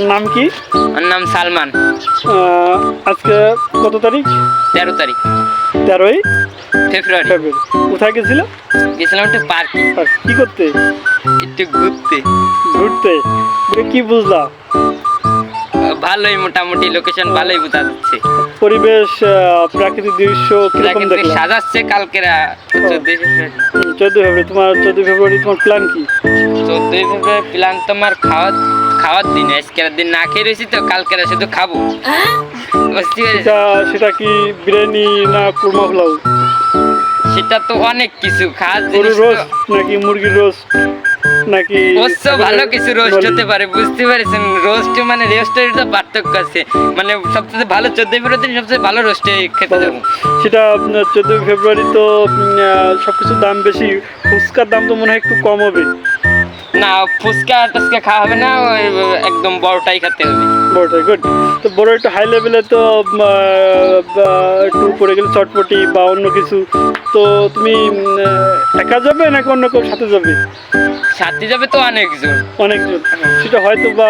তোমার নাম কি? আমার নাম সালমান। আজকে কত তারিখ? তেরো তারিখ। তেরোই ফেব্রুয়ারি। ফেব্রুয়ারি। কোথায় গেছিল? গেছিলাম একটু পার্কে। কি করতে? একটু ঘুরতে। ঘুরতে? ঘুরে কি বুঝলা? ভালোই মোটামুটি লোকেশন ভালোই বোঝা যাচ্ছে। পরিবেশ প্রাকৃতিক দৃশ্য কীরকম দেখলাম সাজাচ্ছে কালকেরা চোদ্দই ফেব্রুয়ারি। চোদ্দই ফেব্রুয়ারি। তোমার চোদ্দই ফেব্রুয়ারি তোমার প্ল্যান কি? চোদ্দই ফেব্রুয়ারি প্ল্যান তোমার খাওয়ার খাওয়ার দিন আজকের দিন না খেয়ে রয়েছি তো কালকেরা শুধু খাব। বুঝতে পেরেছ? সেটা কি বিরিয়ানি না কুরমা পোলাও? সেটা তো অনেক কিছু গরুর জিনিস রোস্ট নাকি মুরগির রোস্ট নাকি অবশ্য ভালো কিছু রোস্ট হতে পারে বুঝতে পারছেন? রোস্ট মানে রোস্টের তো পার্থক্য আছে। মানে সবচেয়ে ভালো চোদ্দই ফেব্রুয়ারি দিন সবচেয়ে ভালো রোস্টে খেতে যাব। সেটা চোদ্দই ফেব্রুয়ারি তো সব কিছুর দাম বেশি ফুচকার দাম তো মনে হয় একটু কম হবে। না ফুচকা টুচকা খাওয়া হবে না একদম বড়টাই খেতে হবে। বড়টাই গুড তো বড় একটু হাই লেভেলে তো একটু পড়ে গেলে চটপটি বা অন্য কিছু। তো তুমি একা যাবে নাকি অন্য কেউ সাথে যাবে? সাথে যাবে তো অনেকজন। অনেকজন। সেটা হয়তো বা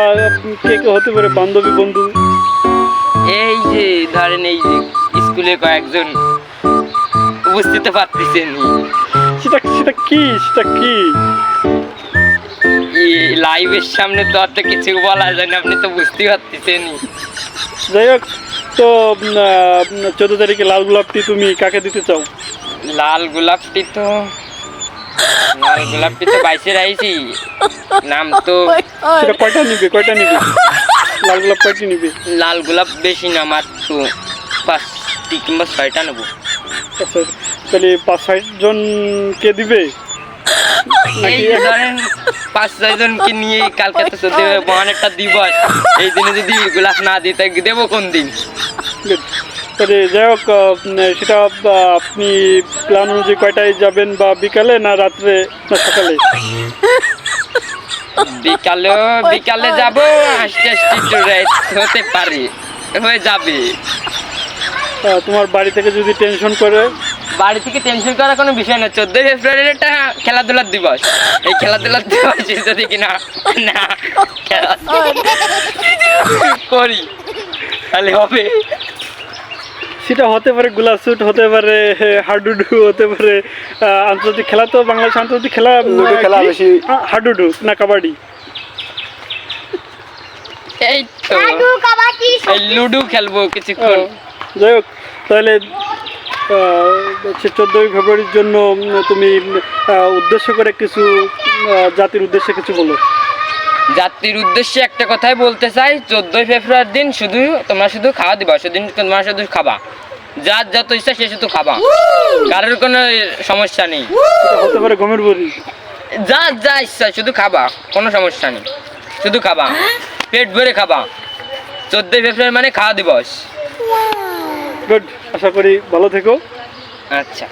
কে কে হতে পারে বান্ধবী বন্ধু। এই যে ধরেন এই যে স্কুলে কয়েকজন উপস্থিত পারতেছেন সেটা সেটা কি? সেটা কি? লাইভের সামনে তো অত কিছু বলা যায় না আপনি তো বুঝতে পারতেছেন যাই হোক তো চোদ্দ তারিখে লাল গোলাপটি তুমি কাকে দিতে চাও? লাল গোলাপটি তো লাল গোলাপটি তো বাইশে রাইছি নাম তো সেটা কয়টা নিবে কয়টা নিবে? লাল গোলাপ কয়টি নিবে? লাল গোলাপ বেশি না মাত্র পাঁচটি কিংবা ছয়টা নেব। আচ্ছা তাহলে পাঁচ ষাট জন কে দিবে? এই ধরেন পাঁচ ছয় জনকে নিয়ে কালকে তো চোদ্দ মহান একটা দিবস এই দিনে যদি গোলাপ না দিই তাই দেবো কোন দিন? তাহলে যাই হোক সেটা আপনি প্ল্যান অনুযায়ী কয়টায় যাবেন বা বিকালে না রাত্রে না সকালে? বিকালেও বিকালে যাব আসতে আসতে একটু রাত হতে পারে হয়ে যাবে। তোমার বাড়ি থেকে যদি টেনশন করে বাড়ি থেকে টেনশন করার কোনো বিষয় না। চোদ্দই ফেব্রুয়ারির একটা খেলাধুলার দিবস। এই খেলাধুলার দিবস যদি কিনা না। খেলা করি। তাহলে হবে। সেটা হতে পারে গোলাসুট হতে পারে হাডুডু হতে পারে আন্তর্জাতিক খেলা তো বাংলাদেশ আন্তর্জাতিক খেলা লুডো খেলা বেশি। হাডুডু না কাবাডি? এই তো। এই লুডো খেলব কিছুক্ষণ। যাই হোক তাহলে চোদ্দোই ফেব্রুয়ারির জন্য তুমি উদ্দেশ্য করে কিছু জাতির উদ্দেশ্যে কিছু বলো। জাতির উদ্দেশ্যে একটা কথাই বলতে চাই চোদ্দই ফেব্রুয়ারির দিন শুধু তোমরা শুধু খাওয়া দিবা সেদিন তোমরা শুধু খাবা। যার যত ইচ্ছা সে শুধু খাবা। কারোর কোনো সমস্যা নেই। হতে পারে গমের বড়ি যার যা ইচ্ছা শুধু খাবা কোনো সমস্যা নেই। শুধু খাবা পেট ভরে খাবা। চোদ্দই ফেব্রুয়ারি মানে খাওয়া দিবস। গুড আশা করি ভালো থেকো। আচ্ছা।